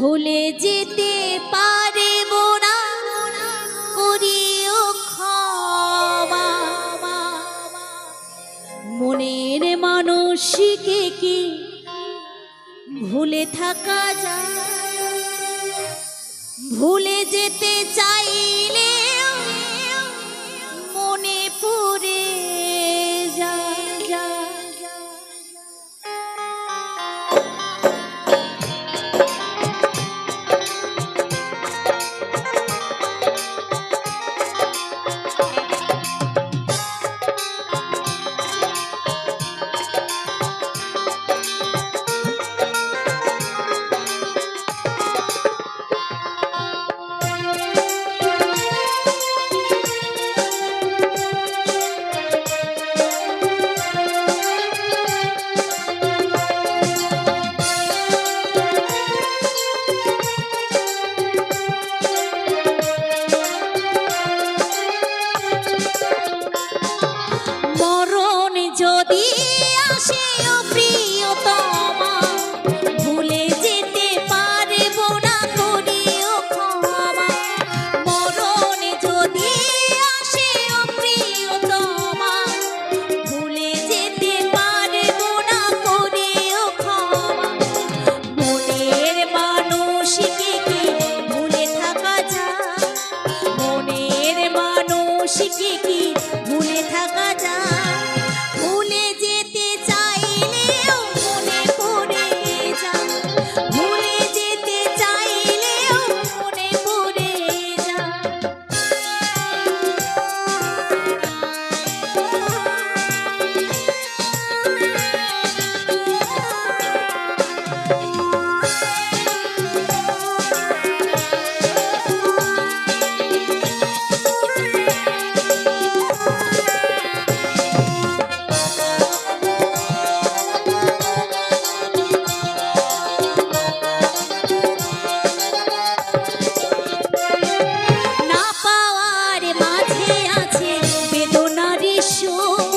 ভুলে যেতে পারে না। করিও ক্ষমা। মনের মানসিকে কি ভুলে থাকা যায়? ভুলে যেতে চাইলে she show.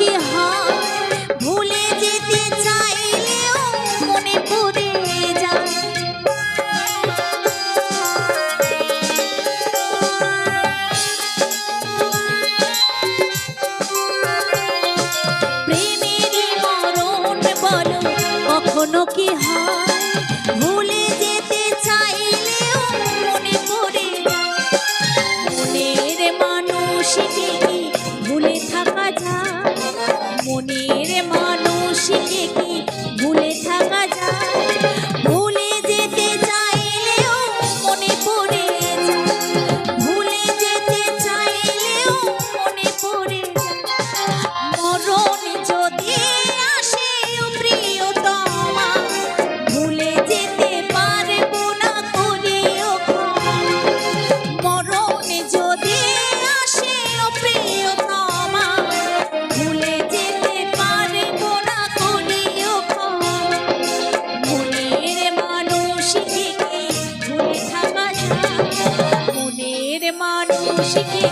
की हाँ মনের মানুষ কি